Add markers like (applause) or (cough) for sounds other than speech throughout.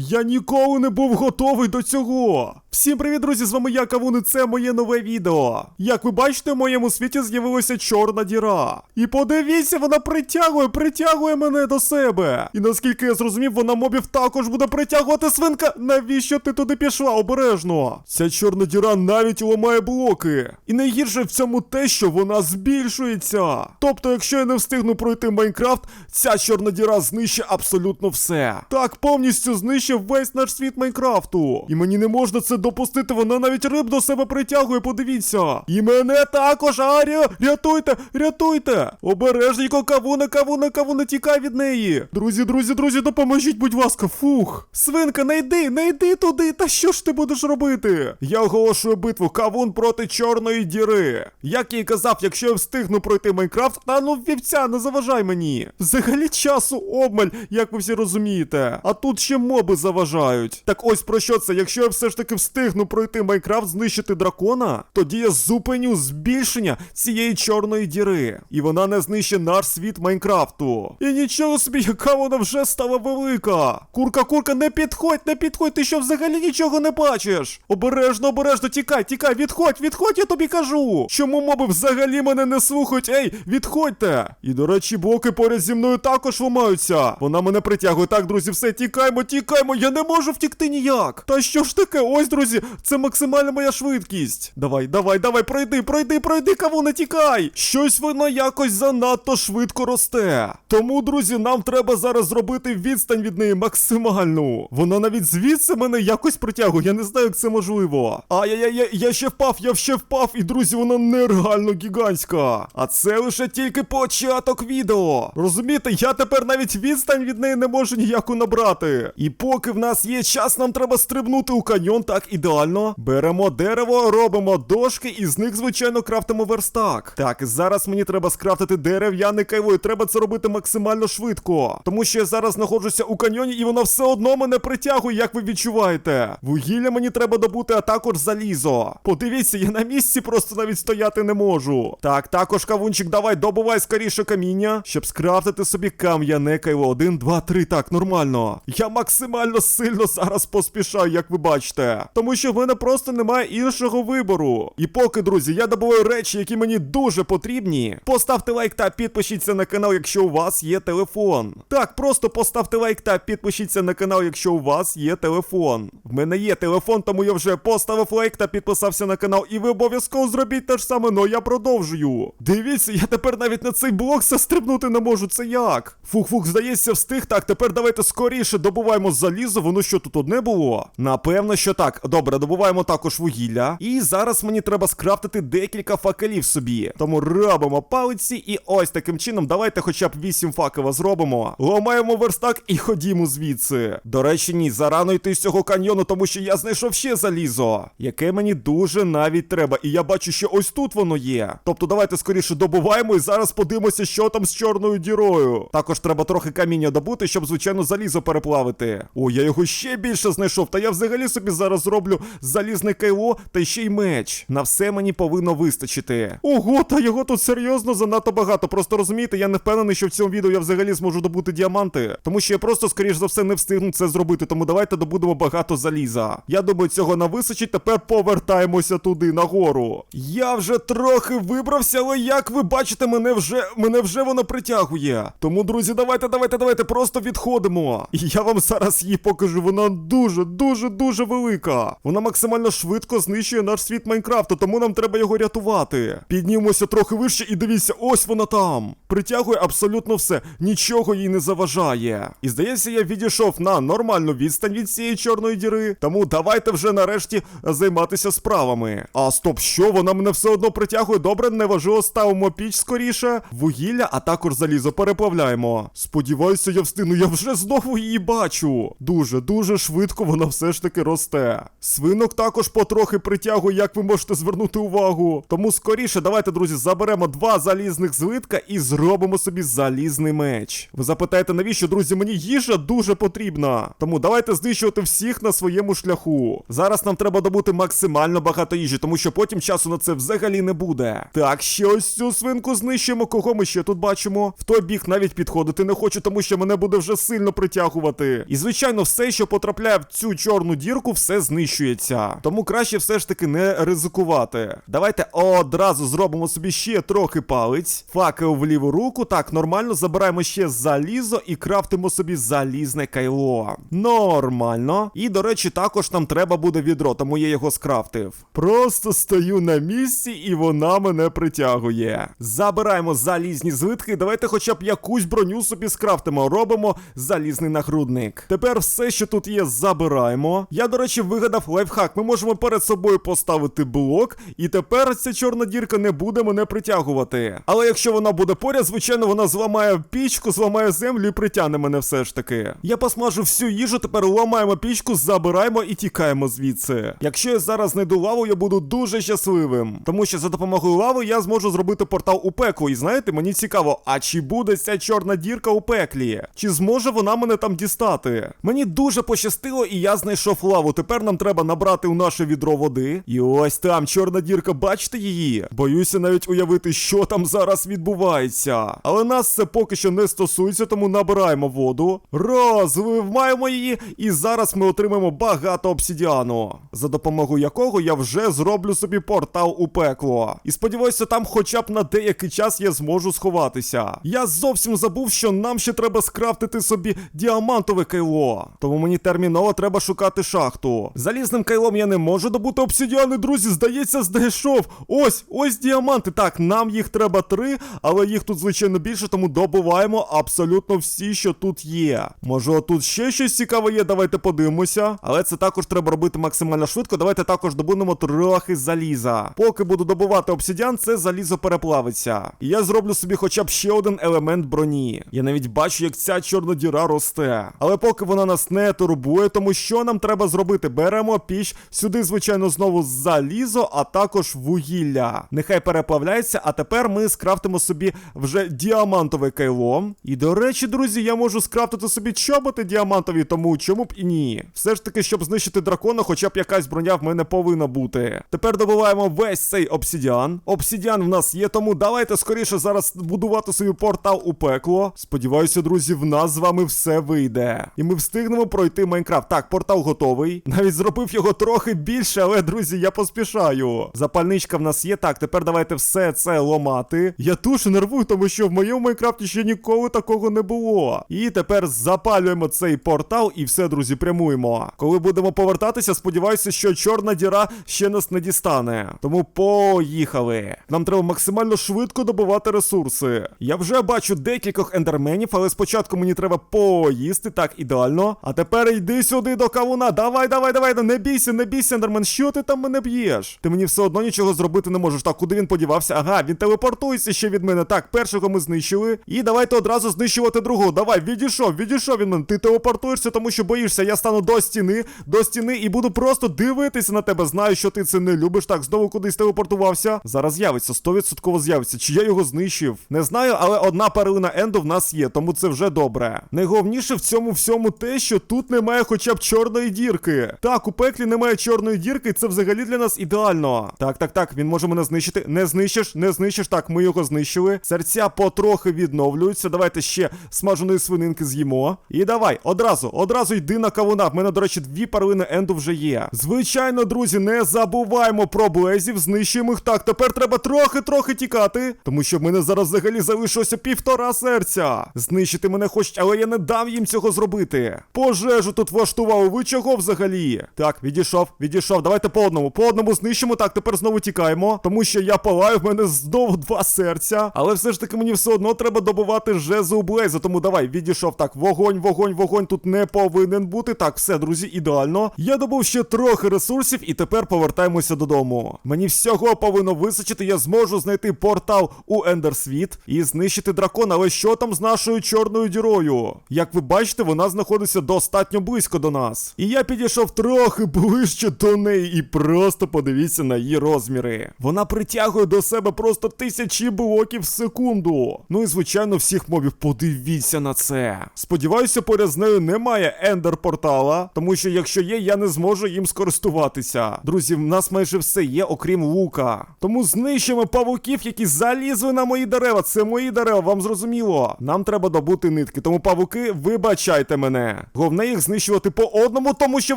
Я ніколи не був готовий до цього. Всім привіт, друзі! З вами я Кавун, і це моє нове відео. Як ви бачите, в моєму світі з'явилася чорна діра. І подивіться, вона притягує, притягує мене до себе. І наскільки я зрозумів, вона мобів також буде притягувати свинка. Навіщо ти туди пішла? Обережно. Ця чорна діра навіть ламає блоки. І найгірше в цьому те, що вона збільшується. Тобто, якщо я не встигну пройти Майнкрафт, ця чорна діра знищить абсолютно все. Так, повністю знищив весь наш світ Майнкрафту. І мені не можна це допустити. Вона навіть риб до себе притягує, подивіться. І мене також, Аріо! Рятуйте, рятуйте! Обережненько, кавуна, кавуна, кавуна, тікай від неї. Друзі, друзі, друзі, допоможіть, будь ласка, фух. Свинка, не йди, не йди туди. Та що ж ти будеш робити? Я оголошую битву кавун проти чорної діри. Як я й казав, якщо я встигну пройти Майнкрафт, та ну вівця, не заважай мені. Взагалі часу обмаль, як ви всі розумієте. А тут ще моби заважають. Так ось про що це? Якщо я все ж таки встигну пройти Майнкрафт, знищити дракона, тоді я зупиню збільшення цієї чорної діри. І вона не знищить наш світ Майнкрафту. І нічого собі, яка вона вже стала велика. Курка, курка, не підходь, не підходь, ти що взагалі нічого не бачиш? Обережно, обережно, тікай, тікай, відходь, відходь, я тобі кажу. Чому моби взагалі мене не слухають? Ей, відходьте. І до речі, блоки поряд зі мною також ламаються. Вона мене притягує. Так, друзі, все, тікаймо, тікаймо. Я не можу втікти ніяк. Та що ж таке? Ось, друзі, це максимальна моя швидкість. Давай, давай, давай, пройди, пройди, пройди, каву не тікай. Щось вона якось занадто швидко росте. Тому, друзі, нам треба зараз зробити відстань від неї максимальну. Вона навіть звідси мене якось притягує. Я не знаю, як це можливо. Ай-яй-яй, я, я ще впав, я ще впав, і друзі, вона нереально гігантська. А це лише тільки початок відео. Розумієте, я тепер навіть відстань від неї не можу ніяку набрати. І поки в нас є час, нам треба стрибнути у каньйон, так ідеально. Беремо дерево, робимо дошки, і з них, звичайно, крафтимо верстак. Так, зараз мені треба скрафтити дерев'яне кайво, і треба це робити максимально швидко. Тому що я зараз знаходжуся у каньйоні, і воно все одно мене притягує, як ви відчуваєте. Вугілля мені треба добути, а також залізо. Подивіться, я на місці просто навіть стояти не можу. Так, також кавунчик, давай, добувай скоріше каміння, щоб скрафтити собі кам'яне кайло. Один, два, три. Так, нормально. Я максимально сильно зараз поспішаю, як ви бачите. Тому що в мене просто немає іншого вибору. І поки, друзі, я добуваю речі, які мені дуже потрібні. Поставте лайк та підпишіться на канал, якщо у вас є телефон. Так, просто поставте лайк та підпишіться на канал, якщо у вас є телефон. В мене є телефон, тому я вже поставив лайк та підписався на канал. І ви обов'язково зробіть те ж саме, но я продовжую. Дивіться, я тепер навіть на цей блок застрибнути не можу. Це як? Фух-фух, здається, встиг. Так, тепер давайте скоріше добуваємо залізо. Воно що тут одне було? Напевно, що так. Добре, добуваємо також вугілля. І зараз мені треба скрафтити декілька факелів собі. Тому робимо палиці, і ось таким чином давайте хоча б 8 факела зробимо. Ламаємо верстак і ходімо звідси. До речі, ні, зарано йти з цього каньйону, тому що я знайшов ще залізо, яке мені дуже навіть треба. І я бачу, що ось тут воно є. Тобто давайте скоріше добуваємо і зараз подивимося, що там з чорною дірою. Також треба трохи каміння добути, щоб, звичайно, залізо переплавити. О, я його ще більше знайшов. Та я взагалі собі зараз зроблю залізне кайло та ще й меч. На все мені повинно вистачити. Ого, та його тут серйозно занадто багато. Просто розумієте, я не впевнений, що в цьому відео я взагалі зможу добути діаманти. Тому що я просто, скоріш за все, не встигну це зробити. Тому давайте добудемо багато заліза. Я думаю, цього на вистачить. Тепер повертаємося туди, нагору. Я вже трохи вибрався, але як ви бачите, мене вже мене вже воно притягує. Тому, друзі, давайте, давайте, давайте, просто відходимо. І я вам зараз її покажу. Вона дуже, дуже, дуже велика. Вона максимально швидко знищує наш світ Майнкрафту, тому нам треба його рятувати. Піднімемося трохи вище і дивіться, ось вона там. Притягує абсолютно все, нічого їй не заважає. І здається, я відійшов на нормальну відстань від цієї чорної діри. Тому давайте вже нарешті займатися справами. А стоп, що вона мене все одно притягує? Добре, неважливо, ставимо піч скоріше. Вугілля, а також залізо переплавляємо. Сподіваюся, я встигну. Я вже знову її бачу. Дуже, дуже швидко вона все ж таки росте. Свинок також потрохи притягує, як ви можете звернути увагу. Тому скоріше, давайте, друзі, заберемо два залізних злитка і зробимо собі залізний меч. Ви запитаєте, навіщо, друзі, мені їжа дуже потрібна. Тому давайте знищувати всіх на своєму шляху. Зараз нам треба добути максимально багато їжі, тому що потім часу на це взагалі не буде. Так, ще ось цю свинку знищуємо. Кого ми ще тут бачимо? В той бік навіть підходити не хочу, тому що мене буде вже сильно притягувати. І звичайно, все, що потрапляє в цю чорну дірку, все знищується. Тому краще все ж таки не ризикувати. Давайте одразу зробимо собі ще трохи палець. Факел в ліву руку. Так, нормально. Забираємо ще залізо і крафтимо собі залізне кайло. Нормально. І, до речі, також нам треба буде відро, тому я його скрафтив. Просто стою на місці, і вона мене притягує. Забираємо залізні звитки. Давайте хоча б якусь броню собі скрафтимо. Робимо залізний нагрудник. Тепер все, що тут є, забираємо. Я, до речі, вигадав лайфхак. Ми можемо перед собою поставити блок, і тепер ця чорна дірка не буде мене притягувати. Але якщо вона буде поряд, звичайно, вона зламає пічку, зламає землю і притягне мене все ж таки. Я посмажу всю їжу, тепер ламаємо пічку, забираємо і тікаємо звідси. Якщо я зараз знайду лаву, я буду дуже щасливим. Тому що за допомогою лави я зможу зробити портал у пекло. І знаєте, мені цікаво, а чи буде ця чорна дірка у пеклі? Чи зможе вона мене там дістати? Мені дуже пощастило, і я знайшов лаву. Тепер нам треба набрати у наше відро води. І ось там чорна дірка, бачите її? Боюся навіть уявити, що там зараз відбувається. Але нас це поки що не стосується, тому набираємо воду, розвиваємо її, і зараз ми отримаємо багато обсідіану, за допомогою якого я вже зроблю собі портал у пекло. І сподіваюся, там хоча б на деякий час я зможу сховатися. Я зовсім забув, що нам ще треба скрафтити собі діамантове кайло. Тому мені терміново треба шукати шахту. Залізним кайлом я не можу добути обсидіани, друзі. Здається, знайшов. Ось, ось діаманти. Так, нам їх треба три, але їх тут звичайно більше, тому добуваємо абсолютно всі, що тут є. Може, тут ще щось цікаве є. Давайте подивимося. Але це також треба робити максимально швидко. Давайте також добудемо трохи заліза. Поки буду добувати обсидіан, це залізо переплавиться. І я зроблю собі хоча б ще один елемент броні. Я навіть бачу, як ця чорна діра росте. Але поки вона нас не турбує, тому що нам треба зробити? Беремо піч, сюди, звичайно, знову залізо, а також вугілля. Нехай переплавляється, а тепер ми скрафтимо собі вже діамантове кайло. І до речі, друзі, я можу скрафтити собі чоботи діамантові, тому чому б і ні. Все ж таки, щоб знищити дракона, хоча б якась броня в мене повинна бути. Тепер добуваємо весь цей обсідіан. Обсідіан в нас є, тому давайте скоріше зараз будувати собі портал у пекло. Сподіваюся, друзі, в нас з вами все вийде. І ми встигнемо пройти Майнкрафт. Так, портал готовий. Навіть зробив його трохи більше, але, друзі, я поспішаю. Запальничка в нас є. Так, тепер давайте все це ломати. Я дуже нервую, тому що в моєму Майнкрафті ще ніколи такого не було. І тепер запалюємо цей портал і все, друзі, прямуємо. Коли будемо повертатися, сподіваюся, що чорна діра ще нас не дістане. Тому поїхали. Нам треба максимально швидко добувати ресурси. Я вже бачу декількох ендерменів, але спочатку мені треба поїсти. Так, ідеально. А тепер йди сюди до кавуна. Давай, давай, давай. Не бійся, не бійся, ендермен. Що ти там мене б'єш? Ти мені все одно нічого зробити не можеш. Так, куди він подівався? Ага, він телепортується ще від мене. Так, першого ми знищили. І давайте одразу знищувати другого. Давай, відійшов, відійшов від мене. Ти телепортуєшся, тому що боїшся. Я стану до стіни, до стіни і буду просто дивитися на тебе. Знаю, що ти це не любиш. Так, знову кудись телепортувався. Зараз з'явиться, 100% з'явиться. Чи я його знищив? Не знаю, але одна перлина Енду в нас є, тому це вже добре. Найголовніше в цьому всьому те, що тут немає хоча б чорної дірки. Так, у пеклі немає чорної дірки, це взагалі для нас ідеально. Так, так, так, він може мене знищити. Не знищиш, не знищиш. Так, ми його знищили. Серця потрохи відновлюються. Давайте ще смаженої свининки з'їмо. І давай, одразу, одразу йди на кавуна. В мене, до речі, дві перлини Енду вже є. Звичайно, друзі, не забуваємо про блезів, знищуємо їх. Так, тепер треба трохи-трохи тікати. Тому що в мене зараз взагалі залишилося півтора серця. Знищити мене хочуть, але я не дам їм цього зробити. Пожежу тут влаштував. Ви чого взагалі? Так, відійшов, відійшов. Давайте по одному. По одному знищимо. Так, тепер знову тікаємо. Тому що я палаю, в мене знову два серця. Але все ж таки мені все одно треба добувати жезу Блейза. Тому давай, відійшов. Так, вогонь, вогонь, вогонь тут не повинен бути. Так, все, друзі, ідеально. Я добув ще трохи ресурсів, і тепер повертаємося додому. Мені всього повинно височити. Я зможу знайти портал у Ендерсвіт і знищити дракона. Але що там з нашою чорною дірою? Як ви бачите, вона знаходиться достатньо близько до нас. І я підійшов трохи ближче до неї, і просто подивіться на її розміри. Вона притягує до себе просто тисячі блоків в секунду. Секунду. Ну і звичайно, всіх мобів подивіться на це. Сподіваюся, поряд з нею немає ендер портала, тому що якщо є, я не зможу їм скористуватися. Друзі, в нас майже все є, окрім лука. Тому знищимо павуків, які залізли на мої дерева. Це мої дерева, вам зрозуміло. Нам треба добути нитки, тому павуки, вибачайте мене. Головне їх знищувати по одному, тому що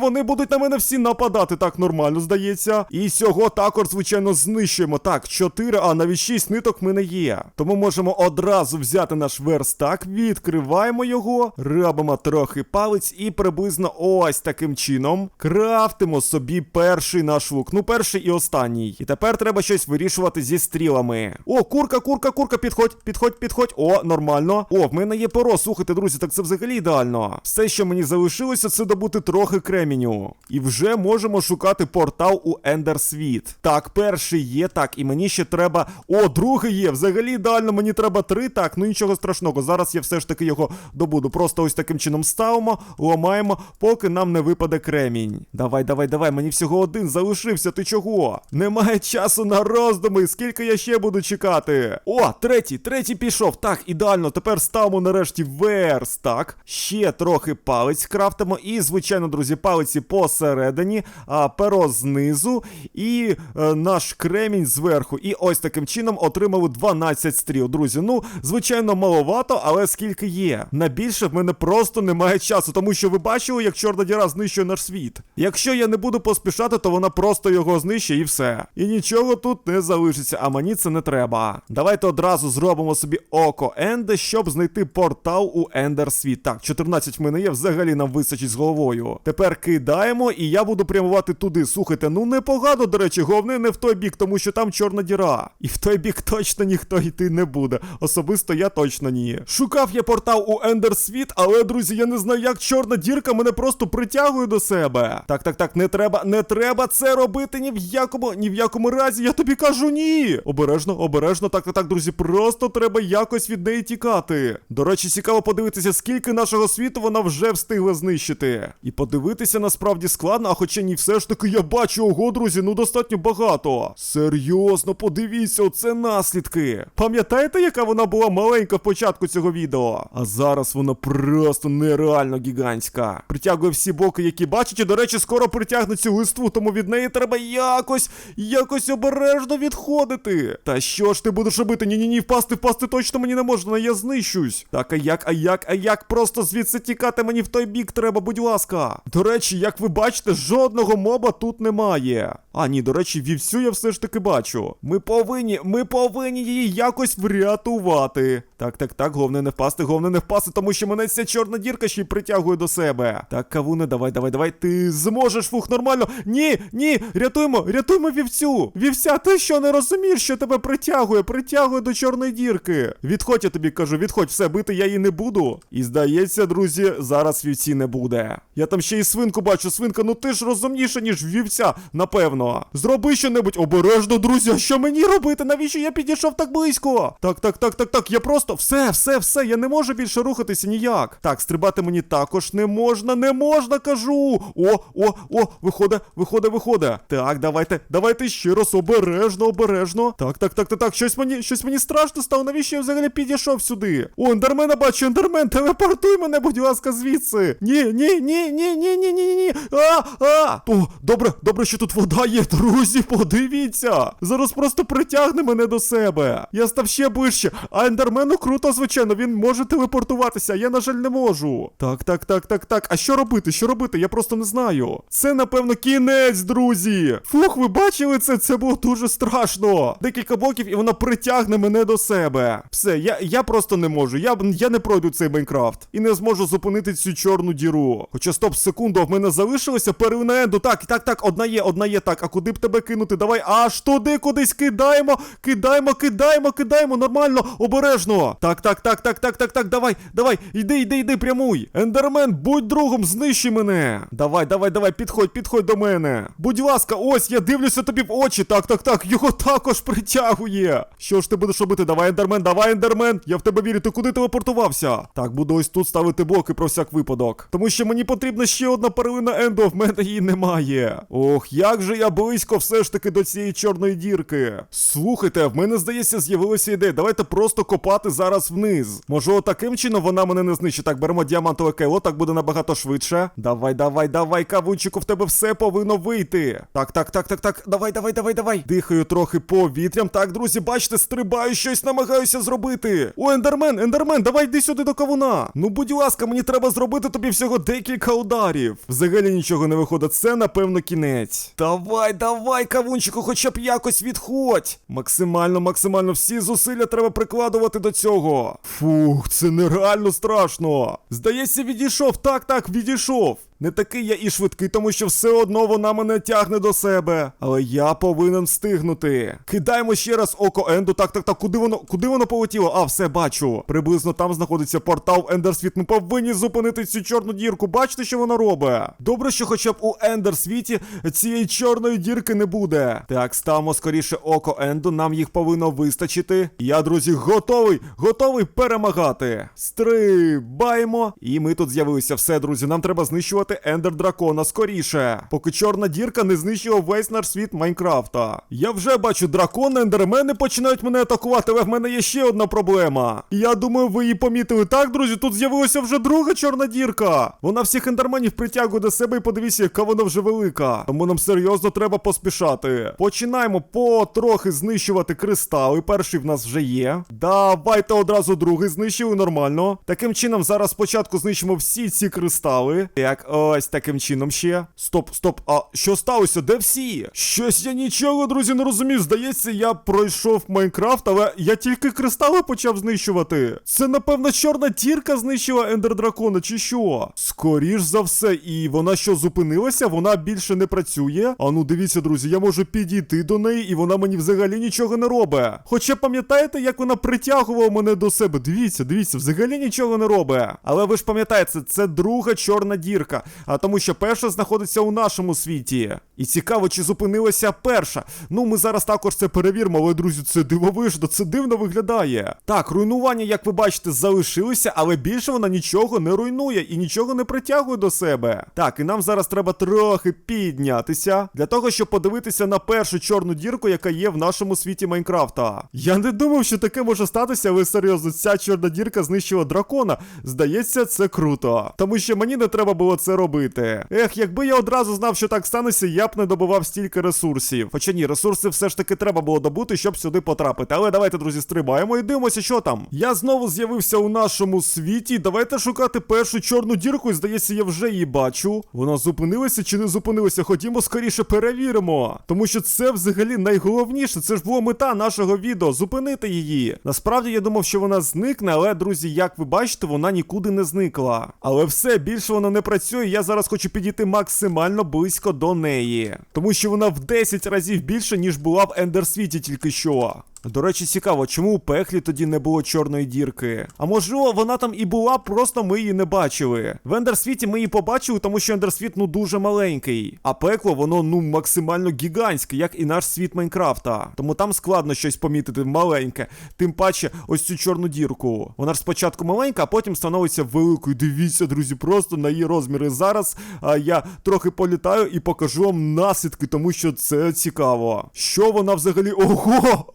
вони будуть на мене всі нападати. Так нормально здається. І цього також, звичайно, знищуємо. Так, 4, а навіть 6 ниток в мене є. Тому можемо одразу взяти наш верстак, відкриваємо його, робимо трохи палець і приблизно ось таким чином крафтимо собі перший наш лук. Ну, перший і останній. І тепер треба щось вирішувати зі стрілами. О, курка, курка, курка, підходь, підходь, підходь. О, нормально. О, в мене є перо. Слухайте, друзі, так це взагалі ідеально. Все, що мені залишилося, це добути трохи креміню. І вже можемо шукати портал у Ендерсвіт. Так, перший є, так, і мені ще треба. О, другий є. Взагалі ідеально, мені треба три. Так, ну нічого страшного. Зараз я все ж таки його добуду. Просто ось таким чином ставимо, ламаємо, поки нам не випаде кремінь. Давай, давай, давай, мені всього один залишився. Ти чого? Немає часу на роздуми. Скільки я ще буду чекати? О, третій, третій пішов. Так, ідеально. Тепер ставимо нарешті верс. Так, ще трохи палець крафтимо. І, звичайно, друзі, палиці посередині, а перо знизу і е, наш кремінь зверху. І ось таким чином отримали 12 стріл. Друзі, ну, звичайно, маловато, але скільки є. На більше в мене просто немає часу, тому що ви бачили, як чорна діра знищує наш світ. Якщо я не буду поспішати, то вона просто його знищить і все. І нічого тут не залишиться, а мені це не треба. Давайте одразу зробимо собі око Енде, щоб знайти портал у Ендер світ. Так, 14 в мене є, взагалі нам вистачить з головою. Тепер кидаємо, і я буду прямувати туди. Слухайте, ну непогано, до речі, головне не в той бік, тому що там чорна діра. І в той бік точно ніхто йти не буде. Особисто я точно ні. Шукав я портал у Ендер світ, але, друзі, я не знаю, як чорна дірка мене просто притягує до себе. Так, так, так, не треба, не треба це робити ні в якому, ні в якому разі. Я тобі кажу ні. Обережно, обережно, так, так, так, друзі, просто треба якось від неї тікати. До речі, цікаво подивитися, скільки нашого світу вона вже встигла знищити. І подивитися насправді складно, а хоча ні, все ж таки я бачу, ого, друзі, ну достатньо багато. Серйозно, подивіться, оце наслідки. Пам'ятаєте, яка вона була маленька в початку цього відео? А зараз вона просто нереально гігантська. Притягує всі боки, які бачить, і, до речі, скоро притягне цю листву, тому від неї треба якось, якось обережно відходити. Та що ж ти будеш робити? Ні-ні ні, впасти, впасти точно мені не можна, я знищусь. Так, а як, а як, а як просто звідси тікати мені в той бік треба, будь ласка. До речі, як ви бачите, жодного моба тут немає. А, ні, до речі, вівсю я все ж таки бачу. Ми повинні, ми повинні її якось врятувати. Так, так, так, головне не впасти, головне не впасти, тому що мене ця чорна дірка ще й притягує до себе. Так, кавуне, давай, давай, давай. Ти зможеш, фух, нормально. Ні, ні, рятуємо, рятуємо вівцю. Вівся, ти що не розумієш, що тебе притягує, притягує до чорної дірки. Відходь, я тобі кажу, відходь, все, бити я її не буду. І здається, друзі, зараз вівці не буде. Я там ще й свинку бачу, свинка, ну ти ж розумніша, ніж вівця, напевно. Зроби щонебудь обережно, друзі. Що мені робити? Навіщо я підійшов так близько? Так, так, так, так, так. Я просто все, все, все. Я не можу більше рухатися ніяк. Так, стрибати мені також не можна, не можна, кажу. О, о, о, виходить, виходить, виходить. Так, давайте, давайте ще раз, обережно, обережно. Так, так, так, так, так. Щось мені щось мені страшно стало. Навіщо я взагалі підійшов сюди? О, ендермена бачу, ендермен, телепортуй мене, будь ласка, звідси. Ні, ні, ні, ні, ні, ні, ні, ні. А, а. О, добре, добре, що тут вода є, друзі. (laughs) Подивіться. Зараз просто притягне мене до себе. Я став ще ближче. А ендермену круто, звичайно, він може телепортуватися, я, на жаль, не можу. Так, так, так, так, так. А що робити? Що робити? Я просто не знаю. Це, напевно, кінець, друзі. Фух, ви бачили це? Це було дуже страшно. Декілька блоків, і вона притягне мене до себе. Все, я, я просто не можу. Я, я не пройду цей Майнкрафт. І не зможу зупинити цю чорну діру. Хоча стоп, секунду, в мене залишилося первина енду. Так, так, так, одна є, одна є. Так, а куди б тебе кинути? Давай аж туди кудись кидаємо, кидаємо, кидаємо, кидаємо. Нормально, обережно. Так, так, так, так, так, так, так, давай, давай, йди, йди, йди, прямуй. Ендермен, будь другом, знищи мене. Давай, давай, давай, підходь, підходь до мене. Будь ласка, ось я дивлюся тобі в очі. Так, так, так, його також притягує. Що ж ти будеш робити? Давай, ендермен, давай, ендермен. Я в тебе вірю, ти куди телепортувався? Так, буду ось тут ставити блоки про всяк випадок. Тому що мені потрібна ще одна перлина Ендо, в мене її немає. Ох, як же я близько все ж таки до цієї чорної дірки. Слухайте, в мене здається, з'явилася ідея. Давайте просто копати зараз вниз. Може, таким чином вона мене не знищить. Так, беремо діамантове кайло, так буде набагато швидше. Давай, давай, давай, кавунчику, в тебе все повинно вийти. Так, так, так, так, так. Давай, давай, давай, давай. Дихаю трохи повітрям. Так, друзі, бачите, стрибаю, щось намагаюся зробити. О, ендермен, ендермен, давай йди сюди до кавуна. Ну, будь ласка, мені треба зробити тобі всього декілька ударів. Взагалі нічого не виходить. Це, напевно, кінець. Давай, давай, кавунчику, хоча б якось відходь. Максимально, максимально всі зусилля треба прикладувати до цього. Фух, це нереально страшно. Здається, відійшов. Так, так, відійшов. Не такий я і швидкий, тому що все одно вона мене тягне до себе. Але я повинен встигнути. Кидаємо ще раз око Енду. Так, так, так, куди воно, куди воно полетіло? А, все бачу. Приблизно там знаходиться портал Ендерсвіт. Ми повинні зупинити цю чорну дірку. Бачите, що вона робить? Добре, що хоча б у Ендерсвіті цієї чорної дірки не буде. Так, ставимо скоріше око Енду. Нам їх повинно вистачити. Я, друзі, готовий, готовий перемагати. Стрибаємо. І ми тут з'явилися. Все, друзі, нам треба знищувати Ендер Дракона скоріше. Поки чорна дірка не знищила весь наш світ Майнкрафта. Я вже бачу дракони, ендермени починають мене атакувати, але в мене є ще одна проблема. І Я думаю, ви її помітили. Так, друзі, тут з'явилася вже друга чорна дірка. Вона всіх ендерменів притягує до себе і подивіться, яка вона вже велика. Тому нам серйозно треба поспішати. Починаємо потрохи знищувати кристали. Перший в нас вже є. Давайте одразу другий знищили нормально. Таким чином, зараз спочатку знищимо всі ці кристали. Так, ось таким чином ще. Стоп, стоп. А що сталося? Де всі? Щось я нічого, друзі, не розумів. Здається, я пройшов Майнкрафт, але я тільки кристали почав знищувати. Це, напевно, чорна тірка знищила ендер дракона, чи що? Скоріш за все, і вона що зупинилася, вона більше не працює. А ну дивіться, друзі, я можу підійти до неї, і вона мені взагалі нічого не робить. Хоча пам'ятаєте, як вона притягувала мене до себе? Дивіться, дивіться, взагалі нічого не робить. Але ви ж пам'ятаєте, це друга чорна дірка. А тому, що перша знаходиться у нашому світі. І цікаво, чи зупинилася перша. Ну, ми зараз також це перевіримо, але, друзі, це дивовижно, це дивно виглядає. Так, руйнування, як ви бачите, залишилося, але більше вона нічого не руйнує і нічого не притягує до себе. Так, і нам зараз треба трохи піднятися для того, щоб подивитися на першу чорну дірку, яка є в нашому світі Майнкрафта. Я не думав, що таке може статися, але серйозно, ця чорна дірка знищила дракона. Здається, це круто. Тому що мені не треба було це робити. Ех, якби я одразу знав, що так станеться, я б не добував стільки ресурсів. Хоча ні, ресурси все ж таки треба було добути, щоб сюди потрапити. Але давайте, друзі, стрибаємо і дивимося, що там. Я знову з'явився у нашому світі. Давайте шукати першу чорну дірку. І здається, я вже її бачу. Вона зупинилася чи не зупинилася? Ходімо скоріше перевіримо. Тому що це взагалі найголовніше. Це ж була мета нашого відео зупинити її. Насправді я думав, що вона зникне, але, друзі, як ви бачите, вона нікуди не зникла. Але все, більше вона не працює. Я зараз хочу підійти максимально близько до неї. Тому що вона в 10 разів більше, ніж була в Ендерсвіті тільки що. До речі, цікаво, чому у пеклі тоді не було чорної дірки? А можливо, вона там і була, просто ми її не бачили. В Ендерсвіті ми її побачили, тому що Ендерсвіт ну дуже маленький. А пекло, воно ну максимально гігантське, як і наш світ Майнкрафта. Тому там складно щось помітити маленьке. Тим паче, ось цю чорну дірку. Вона ж спочатку маленька, а потім становиться великою. Дивіться, друзі, просто на її розміри. Зараз а, я трохи політаю і покажу вам наслідки, тому що це цікаво. Що вона взагалі. Ого!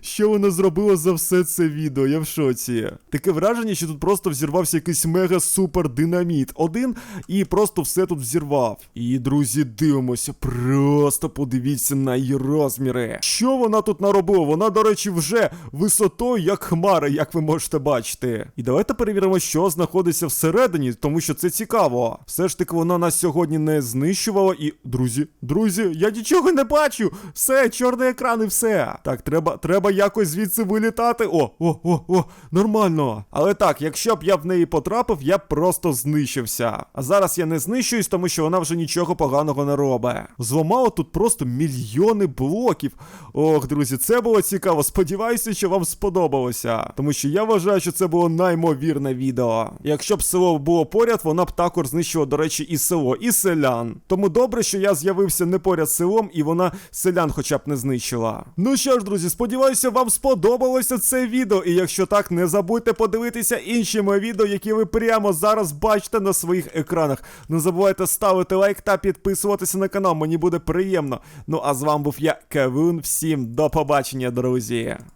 Що вона зробила за все це відео? Я в шоці. Таке враження, що тут просто взірвався якийсь мега-супер динаміт. Один і просто все тут взірвав. І, друзі, дивимося. Просто подивіться на її розміри. Що вона тут наробила? Вона, до речі, вже висотою, як хмара, як ви можете бачити. І давайте перевіримо, що знаходиться всередині, тому що це цікаво. Все ж таки, вона нас сьогодні не знищувала. І, друзі, друзі, я нічого не бачу. Все, чорний екран і все. Так, треба, треба якось звідси вилітати. О, о, о, о, нормально. Але так, якщо б я в неї потрапив, я б просто знищився. А зараз я не знищуюсь, тому що вона вже нічого поганого не робить. Зламало тут просто мільйони блоків. Ох, друзі, це було цікаво. Сподіваюся, що вам сподобалося. Тому що я вважаю, що це було наймовірне відео. Якщо б село було поряд, вона б також знищила, до речі, і село, і селян. Тому добре, що я з'явився не поряд з селом, і вона селян хоча б не знищила. Ну що ж, друзі, сподіваюся, вам сподобалося це відео. І якщо так, не забудьте подивитися інші мої відео, які ви прямо зараз бачите на своїх екранах. Не забувайте ставити лайк та підписуватися на канал, мені буде приємно. Ну а з вами був я, Кевун. Всім до побачення, друзі.